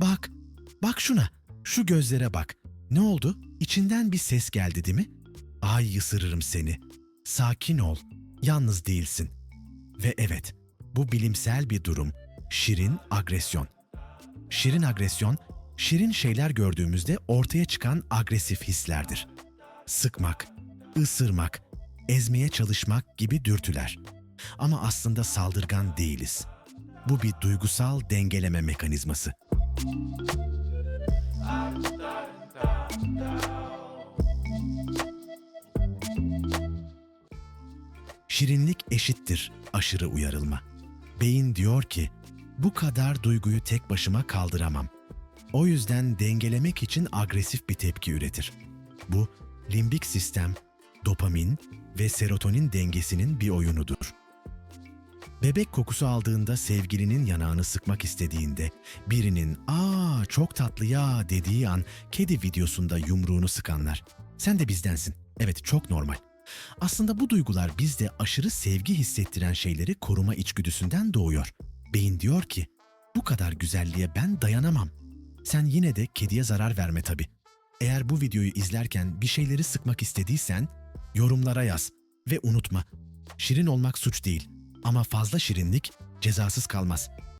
Bak, bak şuna. Şu gözlere bak. Ne oldu? İçinden bir ses geldi değil mi? Ay ısırırım seni. Sakin ol. Yalnız değilsin. Ve evet, bu bilimsel bir durum. Şirin agresyon. Şirin agresyon, şirin şeyler gördüğümüzde ortaya çıkan agresif hislerdir. Sıkmak, ısırmak, ezmeye çalışmak gibi dürtüler. Ama aslında saldırgan değiliz. Bu bir duygusal dengeleme mekanizması. Şirinlik eşittir aşırı uyarılma. Beyin diyor ki, bu kadar duyguyu tek başıma kaldıramam. O yüzden dengelemek için agresif bir tepki üretir. Bu, limbik sistem, dopamin ve serotonin dengesinin bir oyunudur. Bebek kokusu aldığında sevgilinin yanağını sıkmak istediğinde, birinin ''Aa çok tatlı ya'' dediği an kedi videosunda yumruğunu sıkanlar. Sen de bizdensin. Evet çok normal. Aslında bu duygular bizde aşırı sevgi hissettiren şeyleri koruma içgüdüsünden doğuyor. Beyin diyor ki, bu kadar güzelliğe ben dayanamam. Sen yine de kediye zarar verme tabii. Eğer bu videoyu izlerken bir şeyleri sıkmak istediysen, yorumlara yaz ve unutma. Şirin olmak suç değil ama fazla şirinlik cezasız kalmaz.